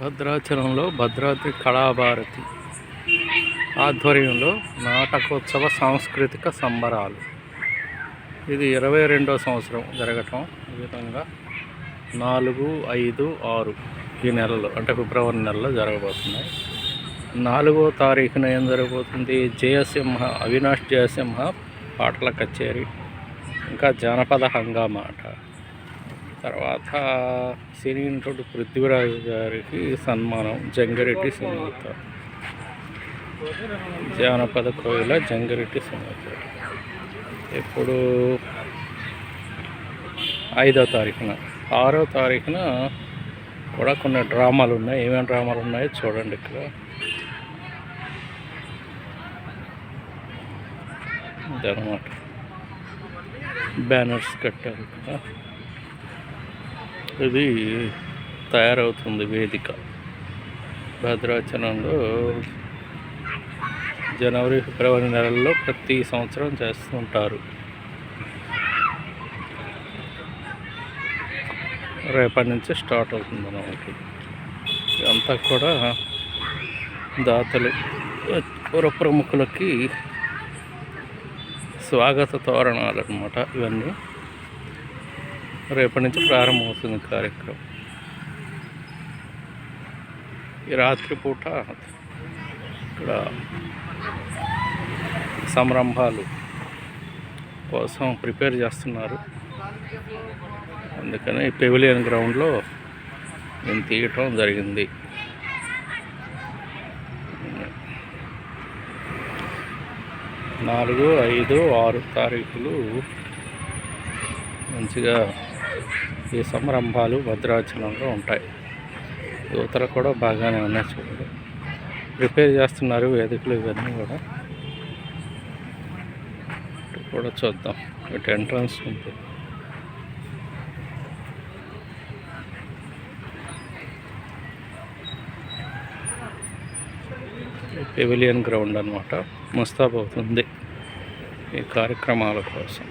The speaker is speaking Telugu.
భద్రాచలంలో భద్రాద్రి కళాభారతి ఆధ్వర్యంలో నాటకోత్సవ సాంస్కృతిక సంబరాలు. ఇది ఇరవై రెండో సంవత్సరం జరగటం. ఈ విధంగా నాలుగు ఐదు ఆరు ఈ నెలలో అంటే ఫిబ్రవరి నెలలో జరగబోతున్నాయి. నాలుగో తారీఖున ఏం జరగబోతుంది? జయసింహ అవినాష్ జయసింహ పాటల కచేరీ ఇంకా జానపద హంగామా అట. తర్వాత సినీ నటుడు పృథ్వీరాజు గారికి సన్మానం జంగిరెడ్డి సునీత జానపద కోయిల జంగిరెడ్డి సునీత ఇప్పుడు ఐదో తారీఖున ఆరో తారీఖున కూడా కొన్ని డ్రామాలు ఉన్నాయి. ఏమేమి డ్రామాలు ఉన్నాయో చూడండి ఇక్కడ. ఇదన్నమాట. బ్యానర్స్ కట్టారు ఇక్కడ. ఇది తయారవుతుంది వేదిక. భద్రాచలంలో జనవరి ఫిబ్రవరి నెలల్లో ప్రతి సంవత్సరం చేస్తుంటారు. రేపటి నుంచి స్టార్ట్ అవుతుంది మనకి. ఇదంతా కూడా దాతలు పుర ప్రముఖులకి స్వాగత తోరణాలు అనమాట ఇవన్నీ. రేపటి నుంచి ప్రారంభమవుతుంది కార్యక్రమం. ఈ రాత్రిపూట ఇక్కడ సంరంభాలు కోసం ప్రిపేర్ చేస్తున్నారు. అందుకని పెవిలియన్ గ్రౌండ్లో నేను తీయటం జరిగింది. నాలుగు ఐదు ఆరు తారీఖులు మంచిగా ఈ సంరంభాలు భద్రాచలంలో ఉంటాయి. యువతలు కూడా బాగానే ఉన్నాయి చూడండి. ప్రిపేర్ చేస్తున్నారు వేదికలు ఇవన్నీ కూడా. ఇటు కూడా చూద్దాం. ఇటు ఎంట్రన్స్ ఉంది. పెవిలియన్ గ్రౌండ్ అనమాట ముస్తాబ్ అవుతుంది ఈ కార్యక్రమాల కోసం.